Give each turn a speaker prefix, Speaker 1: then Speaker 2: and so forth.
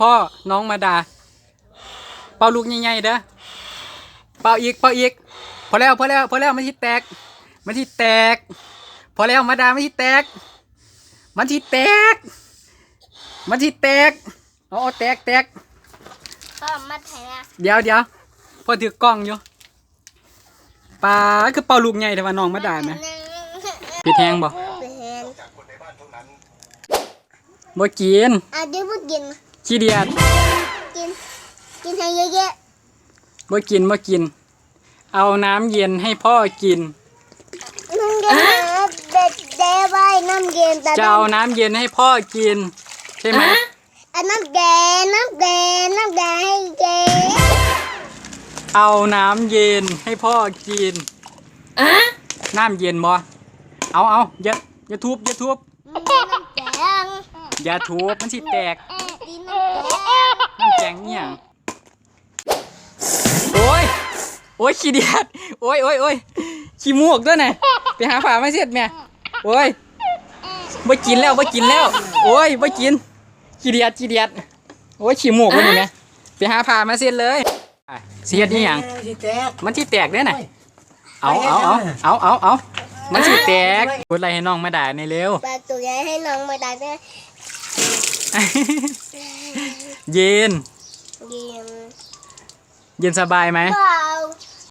Speaker 1: พ่อน้องมาดา เป่าลูกใหญ่ๆเด้อเป่าอีกเป่าอีก พอแล้วพอแล้วพอแล้วมันที่แตก มันที่แตก พอแล้วมาดามันที่แตก มันที่แตก มันที่แตกเอาเอาแตกแตก
Speaker 2: ก็มาแทน
Speaker 1: เดี๋ยวเดี๋ยวพอถือกล้องอยู่ปลาคือเป่าลูกใหญ่แต่ว่าน้องมาดาไหมพี่แทงบ่
Speaker 2: เป็น
Speaker 1: บ่กิน
Speaker 2: อะเดี๋ยวพูดกิน
Speaker 1: ขี้เดียด
Speaker 2: กิน กินให้เยอะ
Speaker 1: บ่กินบ่กิน เอาน้ำเย็นให้พ่อกิน
Speaker 2: ๆน้ำเย็นนะเด็ดเด้ไว้น้ำเย็นแต่
Speaker 1: จะเอาน้ำเย็นให้พ่อกิน ใช่ไหม
Speaker 2: อะน้ำแดงน้ำแดงน้ำแดงให้เจ๊
Speaker 1: เอาน้ำเย็นให้พ่อกินน้ำเย็นบ่เอาเอาอย่าอย่าทุบอย่าทุบ
Speaker 2: น้ำแดง
Speaker 1: อย่าทุบมันสิแตก
Speaker 2: กินน้ำแดง
Speaker 1: น้ำแจงเนี่ยงโอ้ยโอ้ยขี้เดียดโอ้ยโอ้ยโอ้ยขี้มูกด้วยน่ะไปหาฝาไม่เสร็จแม่โอ้ยไม่กินแล้วไม่กินแล้วโอ้ยไม่กินขี้เดียดขี้เดียดโอ้ยขี้มูกวะนี่แม่ไปหาผ่ามาเสร็จเลยอะเสียดนี่ยัง
Speaker 3: สิแตก
Speaker 1: มันที่แตกเด้อน่ะเอาเอาเอาเอาเอาเอามันที่แตกพูดอะไรให้น้องมาด่าในอยเร็ว
Speaker 2: ปลาตัวใหญ่ให้น้องมาได้ด้วย
Speaker 1: เย็น
Speaker 2: เย็
Speaker 1: นสบายไหม